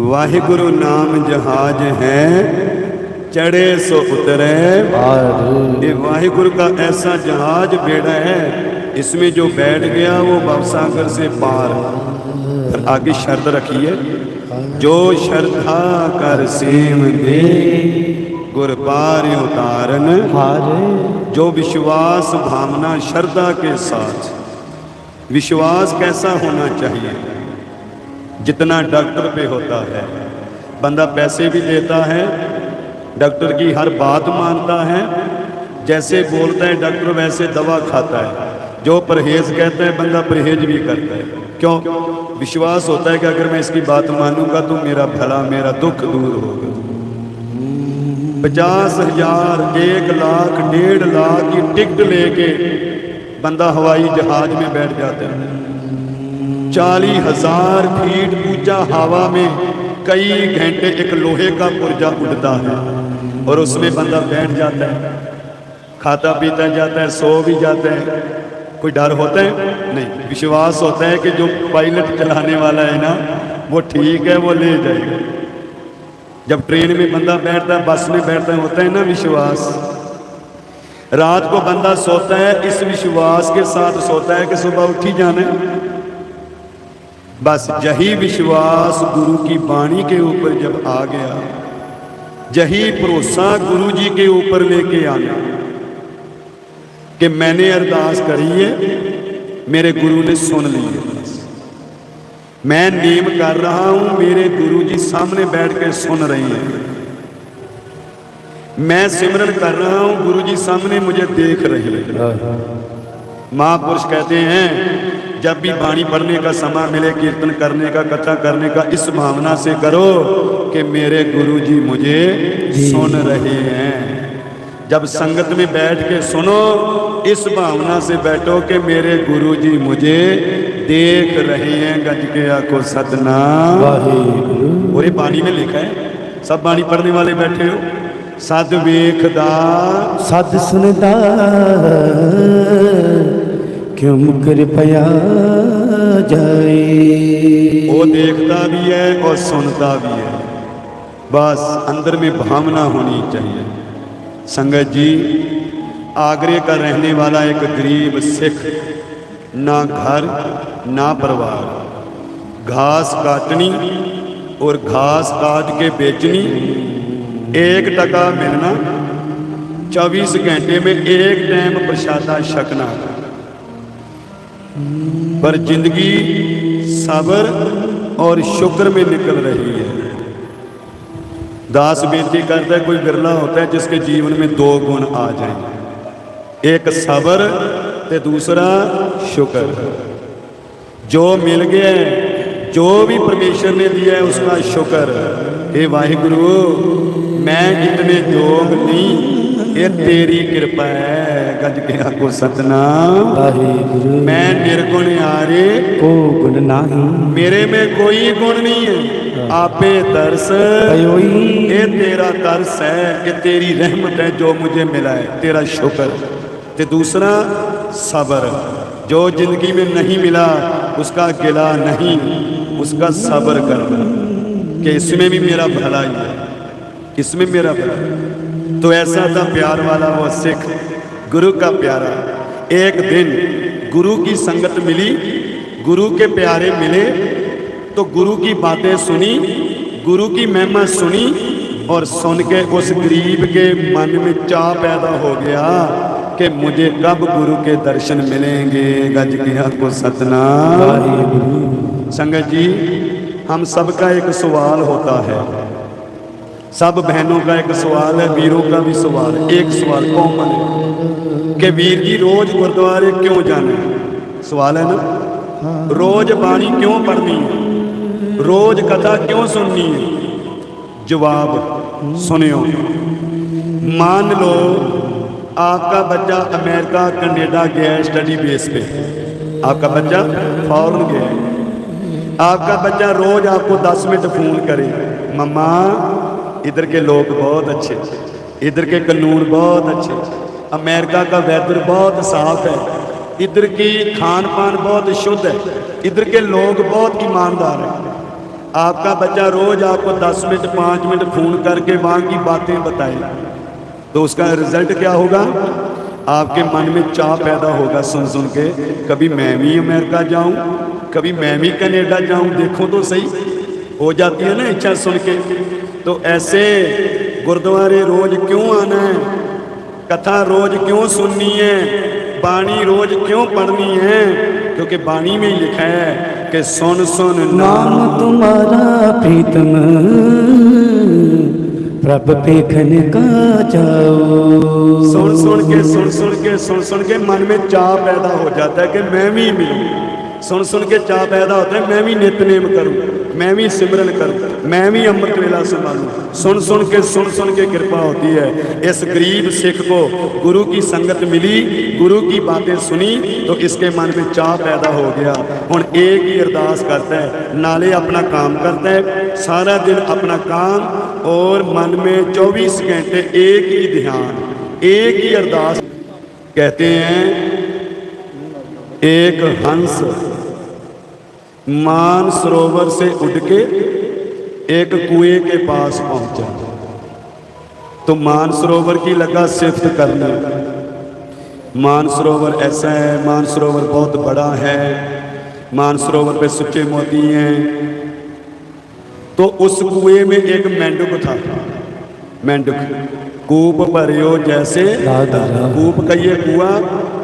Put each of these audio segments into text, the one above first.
ਵਾਹਿਗੁਰੂ नाम जहाज़ है चढ़े सो उतरे। ये वाहिगुरु का ऐसा जहाज़ बेड़ा है इसमें जो बैठ गया वो बाबसागर से पार। पर आगे शर्त रखिए जो श्रद्धा कर सेम दे गुर पार उतारन। जो विश्वास भावना श्रद्धा के साथ विश्वास कैसा होना चाहिए? जितना डॉक्टर पे होता है बंदा पैसे भी देता है डॉक्टर की हर बात मानता है जैसे बोलता है डॉक्टर वैसे दवा खाता है जो परहेज कहता है बंदा परहेज भी करता है क्यों विश्वास होता है कि अगर मैं इसकी बात मानूँगा तो मेरा भला मेरा दुख दूर होगा पचास हज़ार एक लाख डेढ़ लाख की टिकट लेके बंदा हवाई जहाज़ में बैठ जाता है चालीस हज़ार फीट ऊँचा हवा में कई घंटे एक लोहे का पुर्जा उड़ता है और उसमें बंदा बैठ जाता है, खाता पीता जाता है, सो भी जाता है। कोई डर होता है? नहीं। विश्वास होता है कि जो पायलट चलाने वाला है ना, वो ठीक है, वो ले जाएगा। जब ट्रेन में बंदा बैठता है, बस में बैठता है, होता है ना विश्वास। रात को बंदा सोता है, इस विश्वास के साथ सोता है कि सुबह उठ ही जाना है। बस यही विश्वास गुरु की वाणी के ऊपर जब आ गया यही भरोसा गुरु जी के ऊपर लेके आना कि मैंने अरदास करी है मेरे गुरु ने सुन ली है। मैं नीम कर रहा हूँ मेरे गुरु जी सामने बैठ के सुन रही हैं। मैं सिमरन कर रहा हूँ गुरु जी सामने मुझे देख रहे हैं। महापुरुष कहते हैं जब भी वाणी पढ़ने का समय मिले कीर्तन करने का कथा करने का इस भावना से करो कि मेरे गुरु जी मुझे सुन रहे हैं। जब संगत में बैठ के सुनो इस भावना से बैठो कि मेरे गुरु जी मुझे देख रहे हैं। गज के आको सतना पूरे बाणी में लिखा है सब बाणी पढ़ने वाले बैठे हो। सद वेखदा। सद सुनदा। ਕਿਉ ਕਿਰਪਿਆ ਜਾਏ वो देखता भी है और सुनता भी है बस अंदर में भावना होनी चाहिए संगत जी आगरे का रहने वाला एक गरीब सिख ना घर ना परिवार घास काटनी और घास काट के बेचनी एक टका मिलना चौबीस घंटे में एक टाइम प्रसादा छकना पर ज़िंदगी सब्र और शुक्र में निकल रही है दास बेनती करता है कोई बिरला होता है जिसके जीवन में दो गुण आ जाए एक सब्र ते दूसरा शुक्र जो मिल गया है जो भी परमेश्वर ने दिया है उसका शुक्र हे वाहिगुरु मैं इतने योग नहीं ये तेरी कृपा है गज के आको सतनाम ਵਾਹਿਗੁਰੂ मैं निर्गुण आरे ਕੋ ਗੁਣ ਨਾਹੀ मेरे में कोई गुण नहीं है आपे तरस पयोई ये तेरा तरस है ये तेरी रहमत है जो मुझे मिला है तेरा शुक्र ते दूसरा सब्र जो जिंदगी में नहीं मिला उसका गिला नहीं उसका सब्र करना कि इसमें भी मेरा भला ही है इसमें मेरा भला है। तो ऐसा था प्यार वाला वो सिख गुरु का प्यारा। एक दिन गुरु की संगत मिली गुरु के प्यारे मिले तो गुरु की बातें सुनी गुरु की महिमा सुनी और सुन के उस गरीब के मन में चाह पैदा हो गया कि मुझे कब गुरु के दर्शन मिलेंगे गज को सतनाम। संगत जी हम सबका एक सवाल होता है सब बहनों का एक सवाल है वीरों का भी सवाल है एक सवाल कॉमन है कि वीर जी रोज गुरुद्वारे क्यों जाना है सवाल है ना रोज बाणी क्यों पढ़नी है रोज कथा क्यों सुननी है जवाब सुनियो मान लो आपका बच्चा अमेरिका कनाडा गया है स्टडी बेस पे आपका बच्चा फॉरन गया है आपका बच्चा रोज आपको 10 मिनट फ़ोन करे मम्मा इधर के लोग बहुत अच्छे इधर के कानून बहुत अच्छे अमेरिका का वेदर बहुत साफ़ है इधर की खान पान बहुत शुद्ध है इधर के लोग बहुत ईमानदार हैं आपका बच्चा रोज आपको 10 मिनट 5 मिनट फ़ोन करके वहाँ की बातें बताए तो उसका रिज़ल्ट क्या होगा आपके मन में चाह पैदा होगा सुन सुन के कभी मैं भी अमेरिका जाऊँ कभी मैं भी कनेडा जाऊँ देखो तो सही हो जाती है ना इच्छा सुन के तो ऐसे गुरुद्वारे रोज क्यों आना है? कथा रोज क्यों सुननी है? बाणी रोज क्यों पढ़नी है? क्योंकि बाणी में ही लिखा है कि सुन सुन नाम। तुम्हारा प्रीतम प्रभ पेखन का जाओ। सुन सुन के सुन सुन के सुन सुन के मन में चाह पैदा हो जाता है कि मैं भी मिलूं। सुन सुन के चाह पैदा होता है मैं भी नित्यनेम करूँ। मैं भी सिमरन करूँ, मैं भी अमृत वेला संभालूं। सुन सुन के, सुन सुन के कृपा होती है। इस गरीब सिख को गुरु की संगत मिली, गुरु की बातें सुनी तो इसके मन में चाह पैदा हो गया। हूँ एक ही अरदास करता है, नाले अपना काम करता है, सारा दिन अपना काम, और मन में 24 घंटे एक ही ध्यान, एक ही अरदास। कहते हैं, एक हंस। मान सरोवर से उड़ के एक कुएँ के पास पहुँचा। तो मान सरोवर की लगा सिफत करने। मान सरोवर ऐसा है मान सरोवर बहुत बड़ा है मान सरोवर पे सुच्चे मोती हैं। तो उस कुएँ में एक मेंढक था। मेंढक कूप भरियो जैसे कूप कहिए कुआ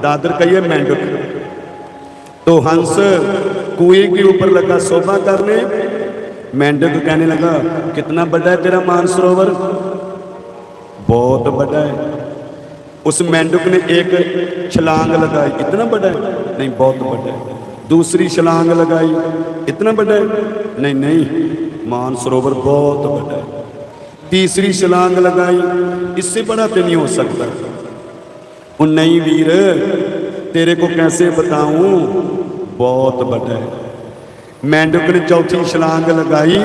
दादर कहिए मेंढक। तो हंस कुएँ के ऊपर लगा शोभा करने। मेंढक कहने लगा, कितना बड़ा है तेरा मानसरोवर बहुत बड़ा है। उस मेंढक ने एक छलांग लगाई, इतना बड़ा है? नहीं, बहुत बड़ा है। दूसरी छलांग लगाई, इतना बड़ा है? नहीं नहीं मानसरोवर बहुत बड़ा है। तीसरी छलांग लगाई, इससे बड़ा तो नहीं हो सकता। नहीं वीर, तेरे को कैसे बताऊँ? बहुत बड़ा है मेंढक ने चौथी छलांग लगाई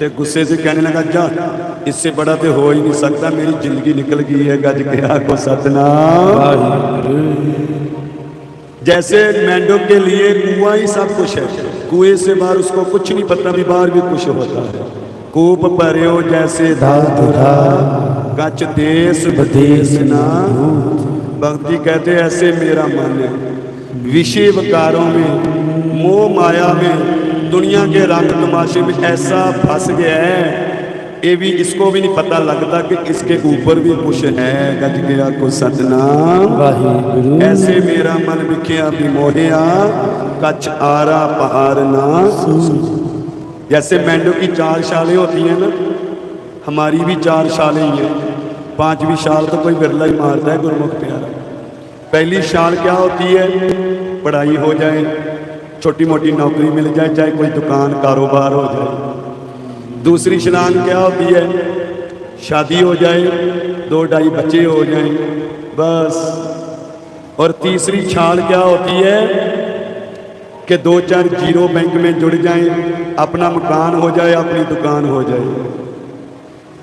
ते गुस्से से कहने लगा जा इससे बड़ा तो हो ही नहीं सकता मेरी ज़िंदगी निकल गई है गज के आको सतनाम वाहिगुरु जैसे मेंढक के लिए कुआँ ही सब कुछ है कुएँ से बाहर उसको कुछ नहीं पता भी बाहर भी कुछ होता है कूप भरियो जैसे दादरा गच देश विदेश ना भक्ति कहते ऐसे मेरा मन है विषय विकारों में मोह माया में दुनिया के रंग तमाशे में ऐसा फंस गया है। ये भी इसको भी नहीं पता लगता कि इसके ऊपर भी कुछ है। गज गया को सतनाम। ऐसे मेरा मन विख्या भी मोहिया कच आरा पहाड़ ना। जैसे मेंढों की चार शालें होती हैं ना हमारी भी चार शालें ही हैं। पांचवी शाल तो कोई बिरला ही मारता है गुरमुख प्यारा। पहली शाल क्या होती है? पढ़ाई हो जाए छोटी मोटी नौकरी मिल जाए, चाहे कोई दुकान, कारोबार हो जाए। दूसरी शनान क्या होती है? शादी हो जाए, दो ढाई बच्चे हो जाए, बस। और तीसरी छाल क्या होती है? कि दो चार ज़ीरो बैंक में जुड़ जाएँ, अपना मकान हो जाए, अपनी दुकान हो जाए।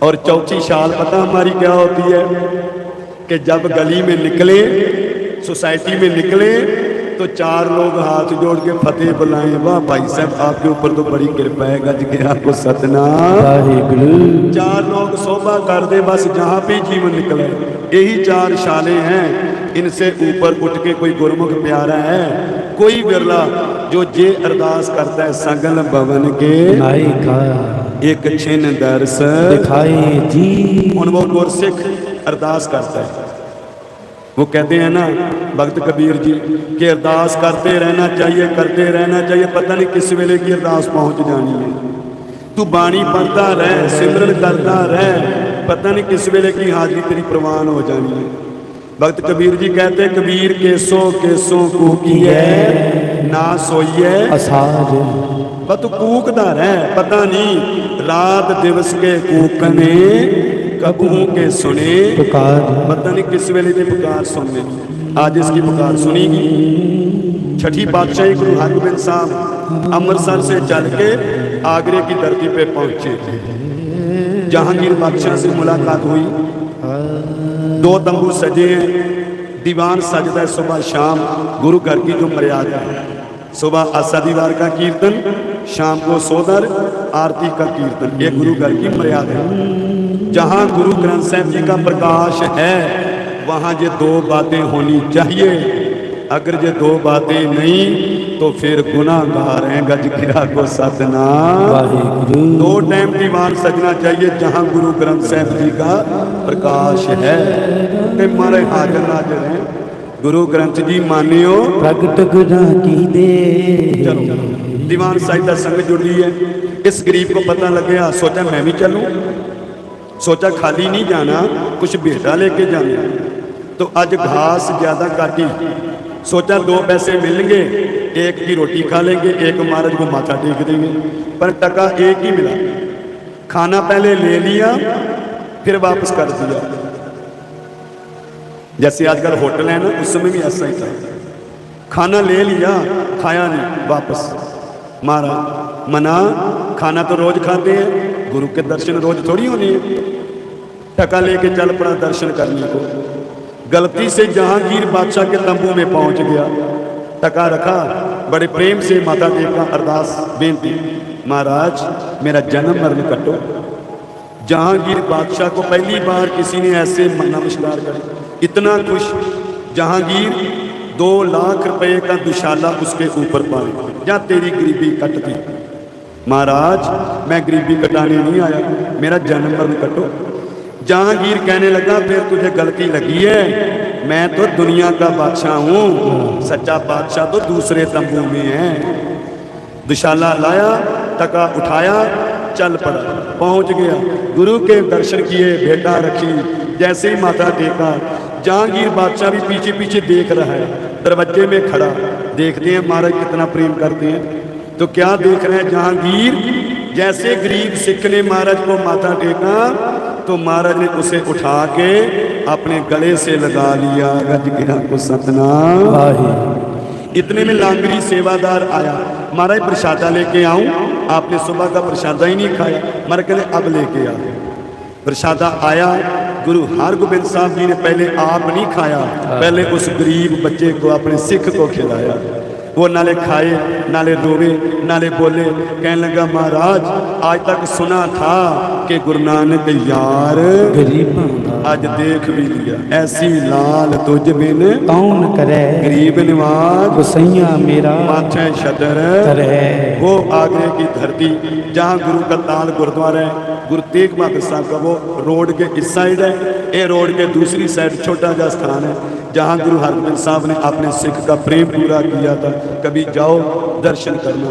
और चौथी शाल पता हमारी क्या होती है? कि जब गली में निकले, सोसाइटी में निकले तो चार लोग हाथ जोड़ के फतेह बुलाएँ। वाह भाई साहब आपके ऊपर तो बड़ी कृपा है गज के आपको सतनाम। चार लोग शोभा कर दे बस जहाँ भी जीवन निकले। यही चार शाले हैं इनसे ऊपर उठ के कोई गुरमुख प्यारा है। कोई बिरला जो जे अरदास करता है सगल भवन के। एक छिन दर्श दिखाई जी। ਹੁਣ वो गुरसिख अरदास करता है। वो कहते हैं ना भक्त कबीर जी कि अरदास करते रहना चाहिए करते रहना चाहिए पता नहीं किस वेले की अरदास पहुँच जानी है तू बाणी पढ़ता रह सिमरन करता रह पता नहीं किस वेले की हाजिरी तेरी प्रवान हो जानी है भक्त कबीर जी कहते हैं कबीर केसो केसो को की है ना सोइए असाज बस तू कूकदा रह पता नहीं कबू के सुने पुकार। पता नहीं किस वेले की पुकार सुनने। आज इसकी पुकार सुनीगी। छठी पातशाही गुरु हरगोबिंद साहब अमृतसर से चल के आगरे की धरती पे पहुँचे। जहांगीर बादशाह से मुलाकात हुई। दो तंबू सजे हैं। दीवान सजदा है सुबह शाम गुरु घर की जो मर्यादा है। सुबह आशा दीवार का कीर्तन शाम को सोदर आरती का कीर्तन। ये गुरु घर की मर्यादा है। जहाँ गुरु ग्रंथ साहब जी का प्रकाश है वहाँ ये दो बातें होनी चाहिए। अगर ये दो बातें नहीं तो फिर गुनाहगार हैं गज गिरा को सतनाम। दो टाइम दीवान सजना चाहिए जहाँ गुरु ग्रंथ साहब जी का प्रकाश है। ते मारे हाजर नाजर हैं। गुरु ग्रंथ जी मानियो। प्रगट गुना की दे। चलो दीवान साहित्य संग जुड़ी है इस गरीब को पता लग गया सोचा मैं भी चलूँ। सोचा खाली नहीं जाना, कुछ बेटा लेके जाना। तो आज घास ज़्यादा काटी। सोचा दो पैसे मिलेंगे, एक की रोटी खा लेंगे, एक महाराज को माथा टेक देंगे। पर टका एक ही मिला। खाना पहले ले लिया, फिर वापस कर दिया। जैसे आजकल होटल है ना उस समय भी ऐसा ही था। खाना ले लिया, खाया नहीं, वापस। मारा मना, खाना तो रोज खाते हैं, गुरु के दर्शन रोज थोड़ी होने हैं। टका लेके चल पड़ा दर्शन करने को। गलती से जहांगीर बादशाह के तंबू में पहुँच गया। टका रखा, बड़े प्रेम से माता टेका अरदास, बेनती, महाराज, मेरा जन्म मरण कटो। जहांगीर बादशाह को पहली बार किसी ने ऐसे नमस्कार करे। इतना खुश, जहांगीर दो लाख रुपए का दुशाला उसके ऊपर पाए या तेरी गरीबी कटती महाराज, मैं गरीबी कटाने नहीं आया। मेरा जन्म मरण कटो। जहांगीर कहने लगा, फिर तुझे गलती लगी है। मैं तो दुनिया का बादशाह हूँ। सच्चा बादशाह तो दूसरे तंबू में है। दुशाला लाया, टका उठाया, चल पड़ा। पहुँच गया। गुरु के दर्शन किए, भेटा रखी, जैसे ही माथा टेका जहांगीर बादशाह भी पीछे पीछे देख रहा है। दरवाजे में खड़ा। देखते हैं, महाराज, कितना प्रेम करते हैं। तो क्या देख रहे हैं जहांगीर? जैसे गरीब सिख ने महाराज को माथा टेका तो महाराज ने उसे उठा के अपने गले से लगा लिया। गज गिरा को वाहिगुरु इतने में लांगरी सेवादार आया। महाराज प्रसादा लेके आऊँ। आपने सुबह का प्रसादा ही नहीं खाया। महाराज कहते अब लेके आ। प्रसादा आया। गुरु हरगोबिंद साहब जी ने पहले आप नहीं खाया। पहले उस गरीब बच्चे को अपने सिख को खिलाया। वो नाले खाए नाले रोवे नाले बोले कहने लगा महाराज आज तक सुना था कि गुरु नानक यार गरीबां आज देख भी लिया। ऐसी लाल तुझ बिन कौन करे? गरीब निवाज। गुसैया मेरा माथे छतर करे। वो आगरे की धरती जहाँ गुरु का ताल गुरुद्वारा है। गुरु तेग बहादुर साहब का वो रोड के इस साइड है। ये रोड के दूसरी साइड छोटा सा स्थान है। जहाँ गुरु हरगोबिंद साहब ने अपने सिख का प्रेम पूरा किया था, कभी जाओ, दर्शन करना